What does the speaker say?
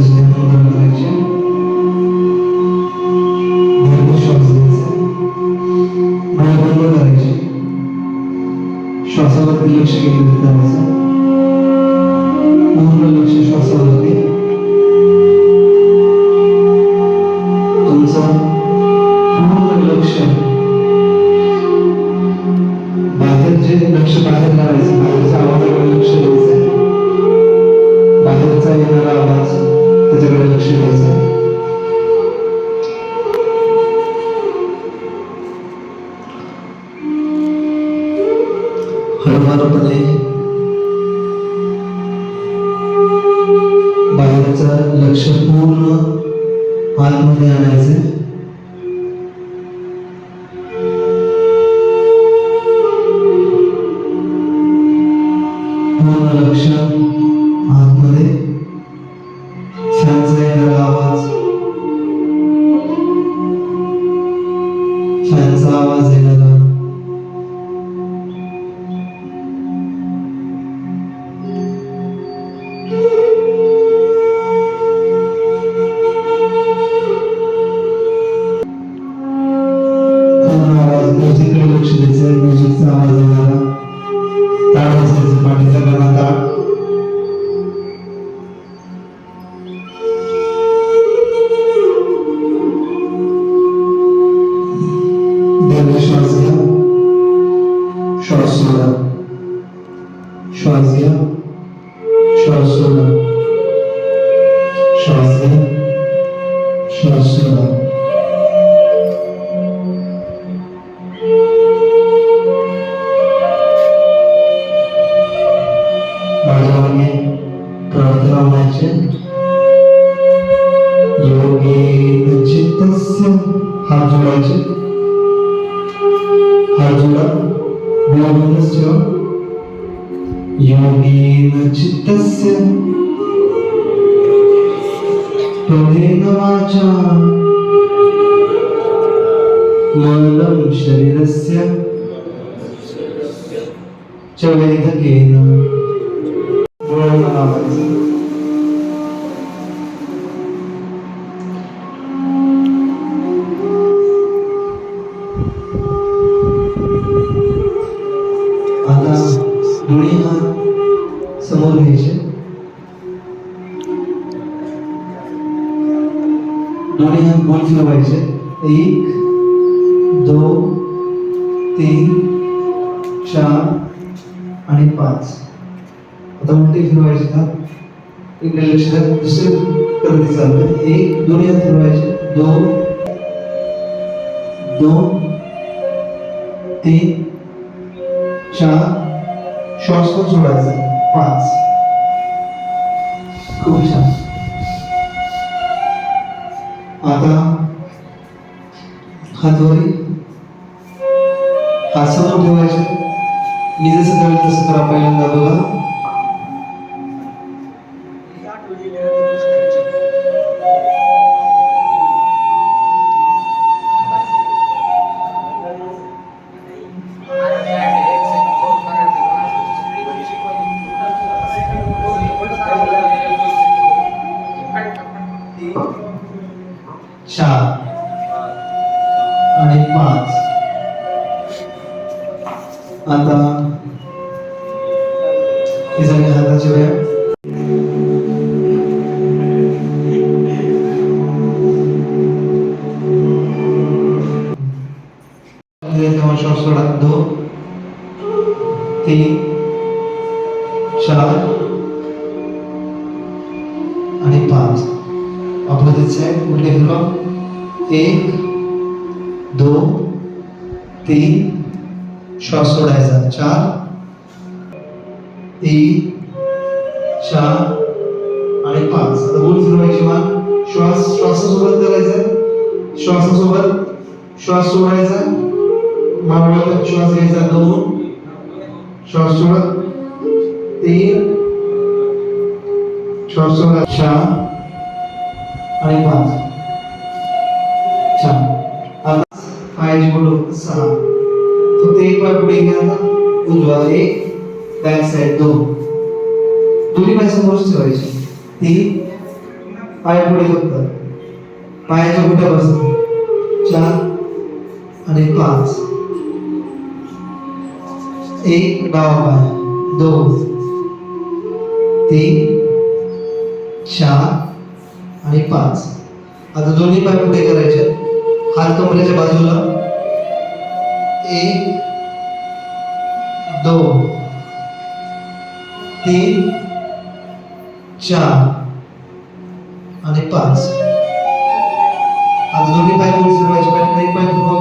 श्वासाची ध्यान मुद्रा करायची दीर्घ श्वास घ्यायचा डोळे बंद करायचे श्वासावरती लक्ष केंद्रित करायचं पूर्ण लक्ष श्वासावरती बाहेरचं लक्ष पूर्ण आतमध्ये आणायचं पूर्ण लक्ष आतमध्ये. फॅनचा येणारा आवाज. फॅनचा आवाज येणार. दीर्घ श्वास घ्या श्वास सोडा श्वास घ्या श्वास सोडा श्वास घ्या योगेन चित्तस्य त्वमेन वाचा। मनं शरीरस्य च वेदकेन। आता दोन्ही हात समोर घ्यायचे. दोन्ही हात गोल फिरवायचे. एक दोन तीन चार आणि पाच. आता उलटे फिरवायचे हात इकडे लक्ष द्या. दुसरे करते चालू एक दोन्ही हात फिरवायचे. दोन दोन तीन चार श्वास पण सोडायचा. पाच. खूप छान. आता हातवारी. हात समोर ठेवायचे. मी जसं करेल तसं करा. पहिल्यांदा बघा. आता हे झाले हाताचे व्यायाम तेव्हा श्वास सोडा दोन तीन चार आणि पाच ऑपोजिट साइड उलटे फिरवा एक दोन तीन श्वास सोडायचा. चार. तीन. चार. आणि पाच. आता बोल फिरवायची मान श्वास श्वासासोबत करायचा. श्वासासोबत श्वास सोडायचा. मानवाला श्वास घ्यायचा. दोन. श्वास सोडा. तीन. श्वास सोडा. चार. आणि पाच. छान आता पायाची बोट सहा. एक पाय पुढे घ्या. उजवा एक बॅक साइड दोन. दोन्ही पाय समोरच ठेवायचे. तीन पाय पुढे फक्त. पायाच्या कुठे बसतात चार आणि पाच. एक डावा पाय. दोन. तीन चार आणि पाच. आता दोन्ही पाय पुढे करायचे. हात कमरेच्या बाजूला. एक दोन तीन चार आणि पाच. आता दोन्ही पाय पुढे फिरवायचे पाय एक पाय फिरवा